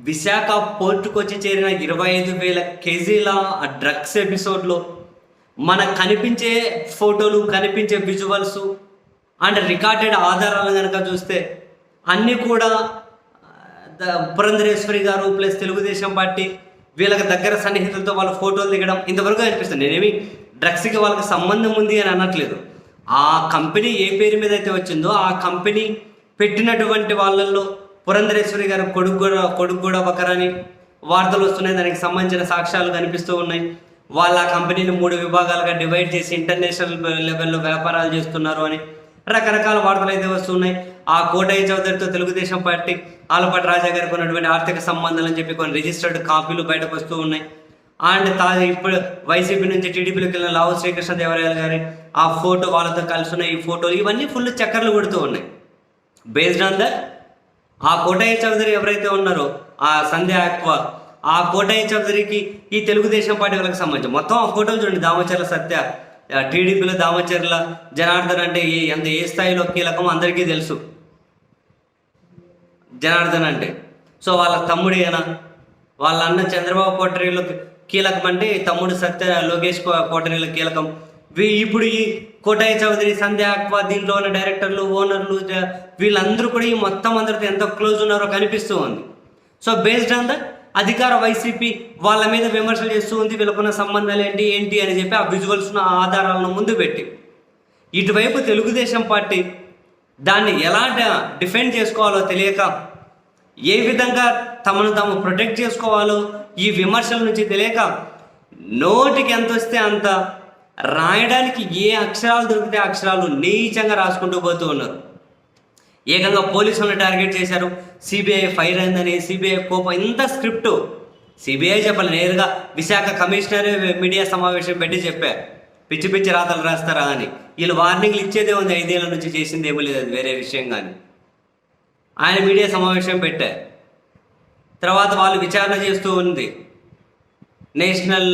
విశాఖ పోర్టుకు వచ్చి చేరిన ఇరవై ఐదు వేల కేజీల డ్రగ్స్ ఎపిసోడ్లో మనకు కనిపించే ఫోటోలు కనిపించే విజువల్స్ అండ్ రికార్డెడ్ ఆధారాలు కనుక చూస్తే అన్నీ కూడా ద- పురంధరేశ్వరి గారు ప్లస్ తెలుగుదేశం పార్టీ వీళ్ళకి దగ్గర సన్నిహితులతో వాళ్ళ ఫోటోలు దిగడం ఇంతవరకు అనిపిస్తుంది. నేనేమి డ్రగ్స్కి వాళ్ళకి సంబంధం ఉంది అని అనట్లేదు. ఆ కంపెనీ ఏ పేరు మీద అయితే వచ్చిందో ఆ కంపెనీ పెట్టినటువంటి వాళ్ళల్లో పురంధరేశ్వరి గారు కొడుకు కూడా కొడుకు కూడా ఒకరని వార్తలు వస్తున్నాయి. దానికి సంబంధించిన సాక్ష్యాలు కనిపిస్తూ ఉన్నాయి. వాళ్ళ కంపెనీలు కంపెనీని మూడు విభాగాలుగా డివైడ్ చేసి ఇంటర్నేషనల్ లెవెల్లో వ్యాపారాలు చేస్తున్నారు అని రకరకాల వార్తలు అయితే వస్తున్నాయి. ఆ కోటయ్య చౌదరితో తెలుగుదేశం పార్టీ ఆలపాటి రాజా గారికి ఉన్నటువంటి ఆర్థిక సంబంధాలు అని చెప్పి కొన్ని రిజిస్టర్డ్ కాపీలు బయటకు వస్తూ ఉన్నాయి. అండ్ తాజా ఇప్పుడు వైసీపీ నుంచి టీడీపీలోకి వెళ్ళిన లావు శ్రీకృష్ణ దేవరాయలు గారి ఆ ఫోటో వాళ్ళతో కలిసి ఉన్న ఈ ఫోటోలు ఇవన్నీ ఫుల్ చక్కర్లు కొడుతూ ఉన్నాయి. బేస్డ్ ఆన్ ద ఆ కోటయ్య చౌదరి ఎవరైతే ఉన్నారో ఆ సంధ్య ఆక్వా ఆ కోటయ్య చౌదరికి ఈ తెలుగుదేశం పార్టీ వాళ్ళకి సంబంధించి మొత్తం ఆ ఫోటోలు చూడండి. దామచర్ల సత్య టీడీపీలో దామచర్ల జనార్దన్ అంటే ఏ ఎంత ఏ స్థాయిలో కీలకం అందరికీ తెలుసు. జనార్దన్ అంటే. సో వాళ్ళ తమ్ముడు ఈయన వాళ్ళ అన్న చంద్రబాబు కోటరీలో కీలకం అంటే తమ్ముడు సత్య లోకేష్ కో- కోటరీలో కీలకం. ఇప్పుడు ఈ కోటయ్య చౌదరి సంధ్య అక్వా దీంట్లో ఉన్న డైరెక్టర్లు ఓనర్లు వీళ్ళందరూ కూడా ఈ మొత్తం అందరితో ఎంత క్లోజ్ ఉన్నారో కనిపిస్తూ ఉంది. సో బేస్డ్ ఆన్ ద అధికార వైసీపీ వాళ్ళ మీద విమర్శలు చేస్తూ ఉంది వీళ్ళకున్న సంబంధాలు ఏంటి ఏంటి అని చెప్పి ఆ విజువల్స్ను ఆ ఆధారాలను ముందు పెట్టి. ఇటువైపు తెలుగుదేశం పార్టీ దాన్ని ఎలా డిఫెండ్ చేసుకోవాలో తెలియక ఏ విధంగా తమను తాము ప్రొటెక్ట్ చేసుకోవాలో ఈ విమర్శల నుంచి తెలియక నోటికి ఎంత వస్తే అంత రాయడానికి ఏ అక్షరాలు దొరికితే ఆ అక్షరాలు నీచంగా రాసుకుంటూ పోతూ ఉన్నారు. ఏకంగా పోలీసులను టార్గెట్ చేశారు. సిబిఐ ఫైర్ అయిందని సిబిఐ కోపం ఇంత స్క్రిప్ట్. సిబిఐ చెప్పాలి నేరుగా విశాఖ కమిషనర్ మీడియా సమావేశం పెట్టి చెప్పారు. పిచ్చి పిచ్చి రాతలు రాస్తారా అని. వీళ్ళు వార్నింగ్లు ఇచ్చేదే ఉంది. ఐదేళ్ళ నుంచి చేసింది ఏమీ లేదు. అది వేరే విషయం కానీ ఆయన మీడియా సమావేశం పెట్టారు. తర్వాత వాళ్ళు విచారణ చేస్తూ ఉంది. నేషనల్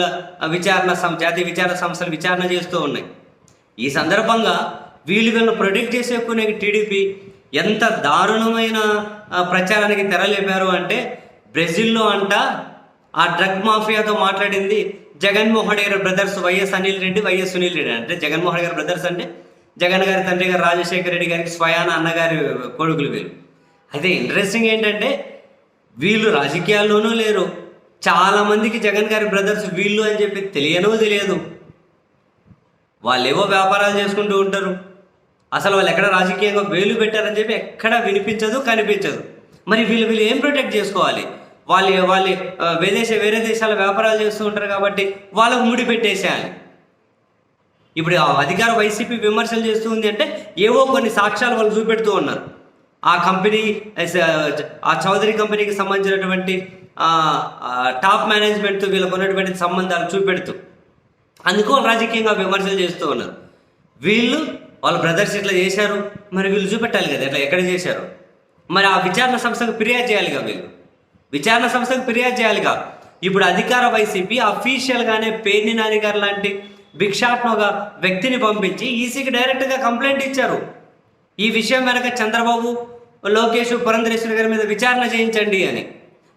విచారణ సంస్థ జాతీయ విచారణ సంస్థలు విచారణ చేస్తూ ఉన్నాయి. ఈ సందర్భంగా వీళ్ళు వీళ్ళని ప్రొటెక్ట్ చేసేకునే టీడీపీ ఎంత దారుణమైన ప్రచారానికి తెరలేపారు అంటే బ్రెజిల్లో అంట ఆ డ్రగ్ మాఫియాతో మాట్లాడింది జగన్మోహన్ గారి brothers YS Anil Reddy YS Sunil Reddy అంటే జగన్మోహన్ గారి బ్రదర్స్ అంటే జగన్ గారి తండ్రి గారు రాజశేఖర రెడ్డి గారికి స్వయాన అన్నగారి కొడుకులు వీళ్ళు. అయితే ఇంట్రెస్టింగ్ ఏంటంటే వీళ్ళు రాజకీయాల్లోనూ లేరు. చాలా మందికి జగన్ గారి బ్రదర్స్ వీళ్ళు అని చెప్పి తెలియనో తెలియదు. వాళ్ళు ఏవో వ్యాపారాలు చేసుకుంటూ ఉంటారు. అసలు వాళ్ళు ఎక్కడ రాజకీయంగా వేలు పెట్టారని చెప్పి ఎక్కడ వినిపించదు కనిపించదు. మరి వీళ్ళు వీళ్ళు ఏం ప్రొటెక్ట్ చేసుకోవాలి? వాళ్ళు వాళ్ళు ఆ, విదేశ వేరే దేశాల వ్యాపారాలు చేస్తూ ఉంటారు కాబట్టి వాళ్ళకు ముడి పెట్టేసేయాలి. ఇప్పుడు ఆ అధికార వైసీపీ విమర్శలు చేస్తూ ఉంది అంటే ఏవో కొన్ని సాక్ష్యాలు వాళ్ళు చూపెడుతూ ఉన్నారు. ఆ కంపెనీ ఆ చౌదరి కంపెనీకి సంబంధించినటువంటి టాప్ మేనేజ్మెంట్తో వీళ్ళకు ఉన్నటువంటి సంబంధాలు చూపెడుతూ అందుకు రాజకీయంగా విమర్శలు చేస్తూ ఉన్నారు. వీళ్ళు వాళ్ళ బ్రదర్స్ ఇట్లా చేశారు మరి వీళ్ళు చూపెట్టాలి కదా ఇట్లా ఎక్కడ చేశారు? మరి ఆ విచారణ సంస్థకు ఫిర్యాదు చేయాలిగా వీళ్ళు? విచారణ సంస్థకు ఫిర్యాదు చేయాలిగా? ఇప్పుడు అధికార వైసీపీ అఫీషియల్గానే పేర్ని నాని గారు లాంటి భిక్షాత్మక వ్యక్తిని పంపించి ఈసీకి డైరెక్ట్గా కంప్లైంట్ ఇచ్చారు. ఈ విషయం వెనక చంద్రబాబు లోకేష్ పురంధరేశ్వరి గారి మీద విచారణ చేయించండి అని.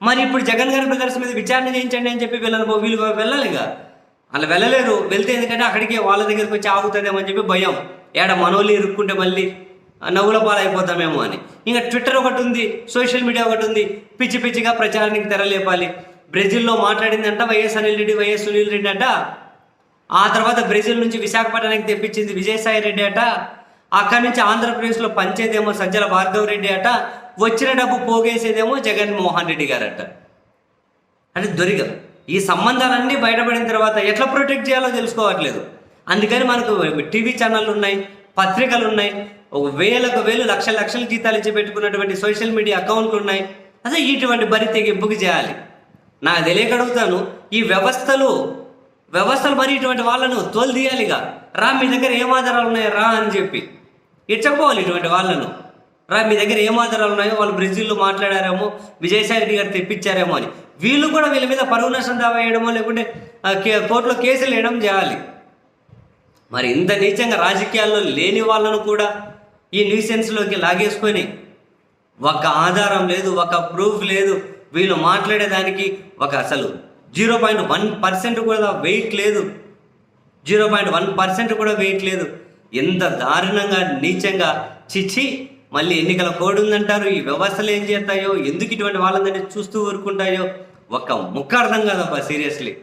మరి ఇప్పుడు జగన్ గారి బ్రదర్స్ మీద విచారణ చేయించండి అని చెప్పి వీళ్ళని వీళ్ళు వెళ్ళాలిగా. అలా వెళ్ళలేరు. వెళ్తే ఎందుకంటే అక్కడికి వాళ్ళ దగ్గరికి వచ్చి ఆగుతుందేమో అని చెప్పి భయం. ఏడ మనోళ్ళు ఇరుక్కుంటే మళ్ళీ నవ్వుల పాలైపోతామేమో అని. ఇంకా ట్విట్టర్ ఒకటి ఉంది సోషల్ మీడియా ఒకటి ఉంది. పిచ్చి పిచ్చిగా ప్రచారానికి తెరలేపాలి బ్రెజిల్లో మాట్లాడిందంట వైఎస్ అనిల్ రెడ్డి వైఎస్ సునీల్ రెడ్డి అంట. ఆ తర్వాత బ్రెజిల్ నుంచి విశాఖపట్నానికి తెప్పించింది విజయసాయి రెడ్డి అట. అక్కడి నుంచి ఆంధ్రప్రదేశ్లో పంచేదేమో సజ్జల భార్గవ్ రెడ్డి అట వచ్చిన డబ్బు పోగేసేదేమో జగన్మోహన్ రెడ్డి గారట. అంటే దొరికదు ఈ సంబంధాలన్నీ బయటపడిన తర్వాత ఎట్లా ప్రొటెక్ట్ చేయాలో తెలుసుకోవట్లేదు. అందుకని మనకు టీవీ ఛానళ్ళు ఉన్నాయి పత్రికలు ఉన్నాయి ఒక వేలకు వేలు లక్షల లక్షల జీతాలు ఇచ్చి పెట్టుకున్నటువంటి సోషల్ మీడియా అకౌంట్లు ఉన్నాయి. అదే ఇటువంటి బరి తెగింపుకి చేయాలి. నాకు తెలియక అడుగుతాను ఈ వ్యవస్థలు వ్యవస్థలు మరి ఇటువంటి వాళ్ళను తోలు తీయాలిగా. రా మీ దగ్గర ఏం ఆధారాలు ఉన్నాయి రా అని చెప్పి. ఇచ్చకపోవాలి ఇటువంటి వాళ్ళను. రా మీ దగ్గర ఏం ఆధారాలు ఉన్నాయో వాళ్ళు బ్రెజిల్లో మాట్లాడారేమో విజయసాయి రెడ్డి గారు తెప్పించారేమో అని. వీళ్ళు కూడా వీళ్ళ మీద పరువు నష్టం దావా వేయడమో లేకుంటే కే- కోర్టులో కేసులు వేయడం చేయాలి. మరి ఇంత నీచంగా రాజకీయాల్లో లేని వాళ్ళను కూడా ఈ న్యూసెన్స్లోకి లాగేసుకొని ఒక ఆధారం లేదు ఒక ప్రూఫ్ లేదు వీళ్ళు మాట్లాడేదానికి ఒక అసలు జీరో పాయింట్ వన్ పర్సెంట్ కూడా వెయిట్ లేదు. జీరో పాయింట్ వన్ పర్సెంట్ కూడా వెయిట్ లేదు. ఎంత దారుణంగా నీచంగా చిచ్చి మళ్ళీ ఎన్నికల కోడ్ ఉందంటారు ఈ వ్యవస్థలు ఏం చేస్తాయో ఎందుకు ఇటువంటి వాళ్ళందరినీ చూస్తూ ఊరుకుంటాయో ఒక్క ముక్క అర్థం కాదబ్బా సీరియస్లీ.